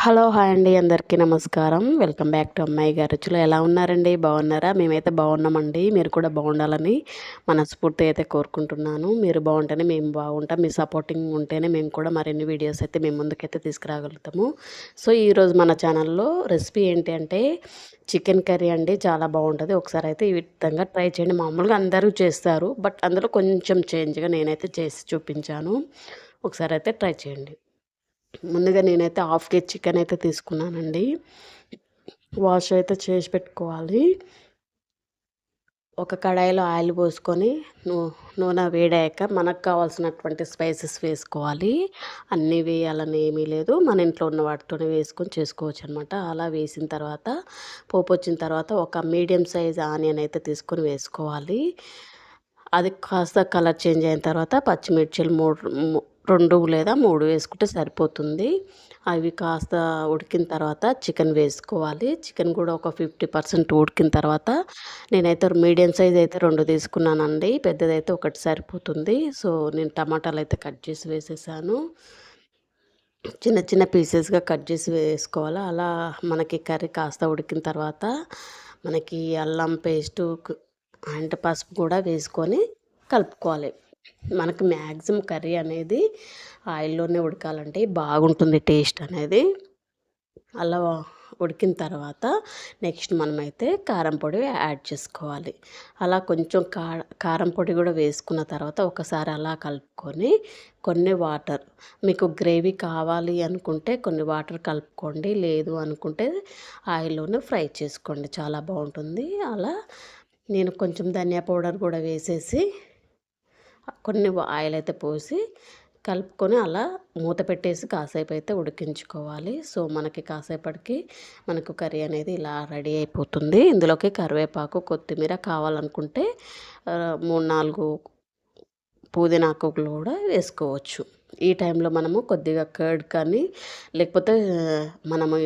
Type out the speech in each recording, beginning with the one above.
Hello hi అండి అందరికీ నమస్కారం. వెల్కమ్ బ్యాక్ టు అమ్మాయి గారు. రుచులు ఎలా ఉన్నారండి? బాగున్నారా? మేమైతే బాగున్నామండి. మీరు కూడా బాగుండాలని మనస్ఫూర్తి అయితే కోరుకుంటున్నాను. మీరు బాగుంటేనే మేము బాగుంటాం. మీ సపోర్టింగ్ ఉంటేనే మేము కూడా మరిన్ని వీడియోస్ అయితే మేము ముందుకైతే తీసుకురాగలుగుతాము. సో ఈరోజు మన ఛానల్లో రెసిపీ ఏంటి అంటే చికెన్ కర్రీ అండి. చాలా బాగుంటుంది. ఒకసారి అయితే ఈ విధంగా ట్రై చేయండి. మామూలుగా అందరూ చేస్తారు. బట్ అందులో కొంచెం చేంజ్గా నేనైతే చేసి చూపించాను. ఒకసారి అయితే ట్రై చేయండి. ముందుగా నేనైతే హాఫ్ కేజీ చికెన్ అయితే తీసుకున్నానండి. వాష్ అయితే చేసి పెట్టుకోవాలి. ఒక కడాయిలో ఆయిల్ పోసుకొని నూ నూనె వేడాక మనకు కావాల్సినటువంటి స్పైసెస్ వేసుకోవాలి. అన్నీ వేయాలని ఏమీ లేదు. మన ఇంట్లో ఉన్న వాటితోనే వేసుకొని చేసుకోవచ్చు అనమాట అలా వేసిన తర్వాత పోపు వచ్చిన తర్వాత ఒక మీడియం సైజ్ ఆనియన్ అయితే తీసుకొని వేసుకోవాలి. అది కాస్త కలర్ చేంజ్ అయిన తర్వాత పచ్చిమిర్చిలు మూడు రెండు లేదా మూడు వేసుకుంటే సరిపోతుంది. అవి కాస్త ఉడికిన తర్వాత చికెన్ వేసుకోవాలి. చికెన్ కూడా ఒక ఫిఫ్టీ పర్సెంట్ ఉడికిన తర్వాత నేనైతే మీడియం సైజ్ అయితే రెండు తీసుకున్నానండి. పెద్దదైతే ఒకటి సరిపోతుంది. సో నేను టమాటాలు అయితే కట్ చేసి వేసేసాను. చిన్న చిన్న పీసెస్గా కట్ చేసి వేసుకోవాలి. అలా మనకి కర్రీ కాస్త ఉడికిన తర్వాత మనకి అల్లం పేస్టు అండ్ పసుపు కూడా వేసుకొని కలుపుకోవాలి. మనకు మ్యాక్సిమం కర్రీ అనేది ఆయిల్లోనే ఉడకాలంటే బాగుంటుంది టేస్ట్ అనేది. అలా ఉడికిన తర్వాత నెక్స్ట్ మనమైతే కారం పొడి యాడ్ చేసుకోవాలి. అలా కొంచెం కారం పొడి కూడా వేసుకున్న తర్వాత ఒకసారి అలా కలుపుకొని కొన్ని వాటర్ మీకు గ్రేవీ కావాలి అనుకుంటే కొన్ని వాటర్ కలుపుకోండి లేదు అనుకుంటే ఆయిల్లోనే ఫ్రై చేసుకోండి చాలా బాగుంటుంది. అలా నేను కొంచెం ధనియా పౌడర్ కూడా వేసేసి కొన్ని ఆయిల్ అయితే పోసి కలుపుకొని అలా మూత పెట్టేసి కాసేపు అయితే ఉడికించుకోవాలి. సో మనకి కాసేపటికి మనకు కర్రీ అనేది ఇలా రెడీ అయిపోతుంది. ఇందులోకి కరివేపాకు కొత్తిమీర కావాలనుకుంటే మూడు నాలుగు పుదీనాకులు కూడా వేసుకోవచ్చు. ఈ టైంలో మనము కొద్దిగా కర్డ్ కానీ లేకపోతే మనము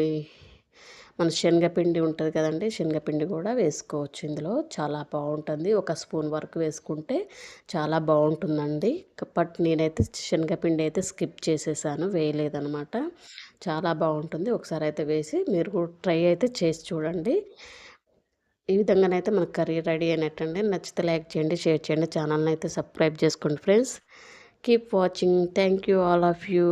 మన శనగపిండి ఉంటుంది కదండి శనగపిండి కూడా వేసుకోవచ్చు ఇందులో. చాలా బాగుంటుంది. ఒక స్పూన్ వరకు వేసుకుంటే చాలా బాగుంటుందండి. బట్ నేనైతే శనగపిండి అయితే స్కిప్ చేసేసాను వేయలేదనమాట చాలా బాగుంటుంది. ఒకసారి అయితే వేసి మీరు కూడా ట్రై అయితే చేసి చూడండి. ఈ విధంగానైతే మనకు కర్రీ రెడీ అయినట్టండి. నచ్చితే లైక్ చేయండి షేర్ చేయండి ఛానల్ని అయితే సబ్స్క్రైబ్ చేసుకోండి friends. Keep watching. Thank you all of you.